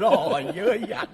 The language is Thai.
หล่อเยอะอยาก